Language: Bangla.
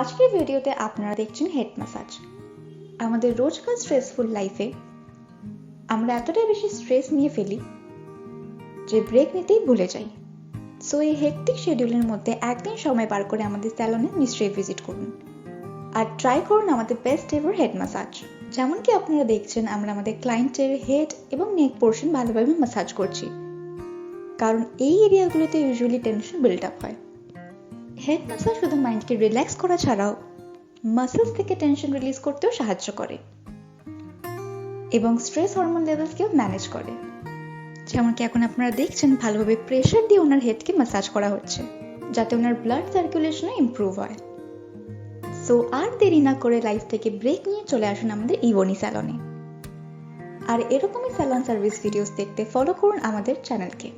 আজকের ভিডিওতে আপনারা দেখছেন হেড ম্যাসাজ আমাদের রোজকার স্ট্রেসফুল লাইফে আমরা এতটাই বেশি স্ট্রেস নিয়ে ফেলি যে ব্রেক নিতেই ভুলে যাই। সো এই হেক্টিক শিডিউলের মধ্যে একদিন সময় বার করে আমাদের স্যালনে নিশ্চয়ই ভিজিট করুন। আর ট্রাই করুন আমাদের বেস্ট এভার হেড ম্যাসাজ যেমন কি আপনারা দেখছেন, আমরা আমাদের ক্লায়েন্টের হেড এবং নেক পোর্শন ভালোভাবে ম্যাসাজ করছি। কারণ এই এরিয়াগুলোতে ইউজুয়ালি টেনশন বিল্ড আপ হয়। হেড ম্যাসাজ শুধু মাইন্ডকে রিল্যাক্স করা ছাড়াও মাসেলস থেকে টেনশন রিলিজ করতেও সাহায্য করে এবং স্ট্রেস হরমোন লেভেলসকেও ম্যানেজ করে। যেমনকি এখন আপনারা দেখছেন ভালোভাবে প্রেশার দিয়ে ওনার হেডকে ম্যাসাজ করা হচ্ছে, যাতে ওনার ব্লাড সার্কুলেশনও ইমপ্রুভ হয়। সো আর দেরি না করে লাইফ থেকে ব্রেক নিয়ে চলে আসুন আমাদের ইভনি স্যালনে আর এরকমই স্যালন সার্ভিস ভিডিওস দেখতে ফলো করুন আমাদের চ্যানেলকে